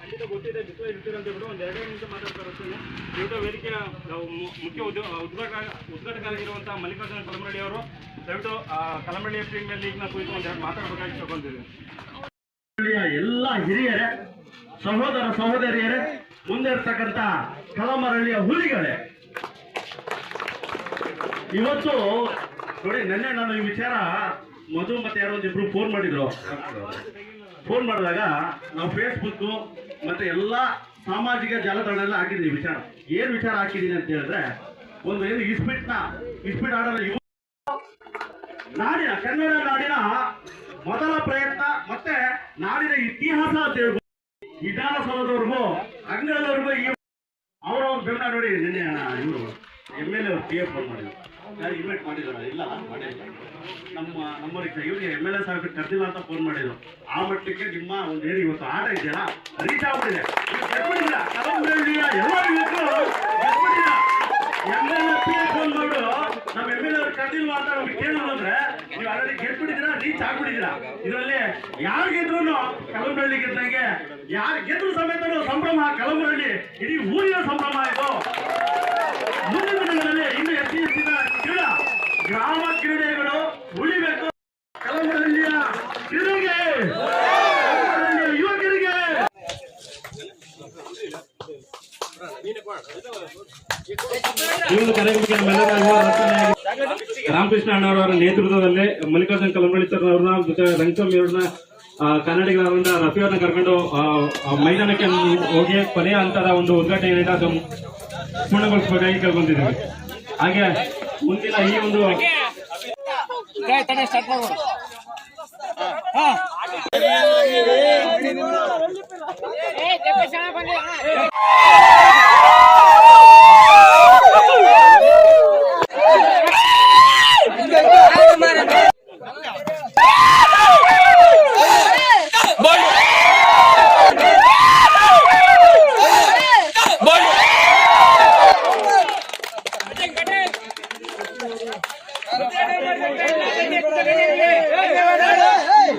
ಖಂಡಿತ ಗೊತ್ತಿದೆ ಬಿಸ್ವ ಇರ್ತೀರ ಅಂತ ಹೇಳ್ಬಿಟ್ಟು ಒಂದು ಎರಡೇ ನಿಮಿಷ ಮಾತಾಡ್ತಾರೆ ಅಷ್ಟೇ ಮು- ಮುಖ್ಯ ಉದ್ಯೋ ಉದ್ಘಾಟಕ ಉದ್ಘಾಟಕರಾಗಿರುವಂಥ ಮಲ್ಲಿಕಾರ್ಜುನ ಕಲಮರಳ್ಳಿ ಅವರು ದಯವಿಟ್ಟು ಕಲಮರಳ್ಳಿ ಪ್ರೀಮಿಯರ್ ಲೀಗ್ನ ಕುರಿತು ಒಂದೆರಡು ಮಾತಾಡಬೇಕಾಗಿ ತಗೊಂಡಿದ್ದೀವಿ ಎಲ್ಲ ಹಿರಿಯರೇ, ಸಹೋದರ ಸಹೋದರಿಯರೇ ಮುಂದೆ ಇರ್ತಕ್ಕಂಥ ಕಲಮರಳ್ಳಿಯ ಹುಲಿಗಳೇ. ಇವತ್ತು ನೋಡಿ, ನಿನ್ನೆ ನಾನು ಈ ವಿಚಾರ ಮಧು ಮತ್ತೆ ಯಾರೋ ಒಂದಿಬ್ರು ಫೋನ್ ಮಾಡಿದ್ರು. ಫೋನ್ ಮಾಡಿದಾಗ ನಾವು ಫೇಸ್ಬುಕ್ ಮತ್ತೆ ಎಲ್ಲ ಸಾಮಾಜಿಕ ಜಾಲತಾಣ ಹಾಕಿದ್ದೀವಿ ವಿಚಾರ. ಏನು ವಿಚಾರ ಹಾಕಿದ್ದೀನಿ ಅಂತ ಹೇಳಿದ್ರೆ, ಒಂದು ಏನು ಇಸ್ಪಿಟ್ನ ಇಸ್ಪಿಟ್ ಆಡೋಣ ಇವ ನಾಡಿನ, ಕನ್ನಡ ನಾಡಿನ ಮೊದಲ ಪ್ರಯತ್ನ ಮತ್ತೆ ನಾಡಿನ ಇತಿಹಾಸ ಅಂತ ಹೇಳ್ಬೋದು. ವಿಧಾನಸೌಧದವರೆಗೂ, ಅಂಗಳದವರೆಗೂ ಈ ಅವರ ಬೆಂಬಲ ನೋಡಿ ನಿನ್ನೆ ಇವರು M L A F phone ಮಾಡಿದ್ರು. ನಮ್ಮ ಎಂ ಎಲ್ ಕರೆದಿಲ್ಲ ಅಂತ ಫೋನ್ ಮಾಡಿದ್ರು ಆ ಮಟ್ಟಕ್ಕೆ ನಿಮ್ಮ ಒಂದು ಇವತ್ತು ಇದೆಯಲ್ಲ ರೀಚ್ ಎಲ್ ಎ ಕರೆದಿಲ್ಲ ಅಂತ ಅಂದ್ರೆ, ನೀವು ರೀಚ್ ಇದರಲ್ಲಿ ಯಾರು ಗೆದ್ರು ಕಲಬುರಳ್ಳಿ ಗೆದ್ದಂಗೆ ಯಾರು ಗೆದ್ರು ಸಮೇತ ಸಂಭ್ರಮ ಕಲಂಬಳ್ಳಿ ಇಡೀ ಊರಿನ ಸಂಭ್ರಮ ಈ ಅಣ್ಣ ನಮ್ಮೆಲ್ಲರಿಗೂ ರಾಮಕೃಷ್ಣ ಅಣ್ಣವರ ನೇತೃತ್ವದಲ್ಲಿ ಮಲ್ಲಿಕಾರ್ಜುನ ಕಲಮರಳ್ಳಿ ಸರ್ ಅವ್ರನ್ನ ಜೊತೆ ರಂಗಸ್ವಾಮಿ ಅವ್ರನ್ನ ಕನ್ನಡಿಗರವರಿಂದ ರಫಿ ಅವ್ರನ್ನ ಕರ್ಕೊಂಡು ಮೈದಾನಕ್ಕೆ ಹೋಗಿ ಕೊನೆಯ ಹಂತದ ಒಂದು ಉದ್ಘಾಟನೆ ಏನಿದೆ ಅದು ಪೂರ್ಣಗೊಳಿಸಬೇಕಾಗಿ ಕೇಳ್ಕೊಂಡಿದ್ದೀವಿ ಹಾಗೆ ಮುಂದಿನ ಈ ಒಂದು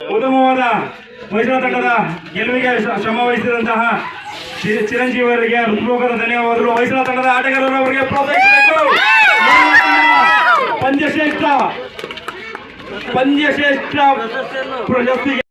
ಉತ್ತಮವಾದ ಮೈಸೂರು ತಂಡದ ಗೆಲುವಿಗೆ ಶ್ರ- ಶ್ರಮ ವಹಿಸಿದಂತಹ ಚಿರಂಜೀವಿ ಅವರಿಗೆ ಹೃತ್ಪೂರ್ವಕ ಧನ್ಯವಾದಗಳು ಮೈಸೂರು ತಂಡದ ಆಟಗಾರರು ಅವರಿಗೆ ಪ್ರೋತ್ಸಾಹಿಸಬೇಕು. ಪಂದ್ಯಶ್ರೇಷ್ಠ ಪಂದ್ಯಶ್ರೇಷ್ಠ ಪ್ರಶಸ್ತಿಗೆ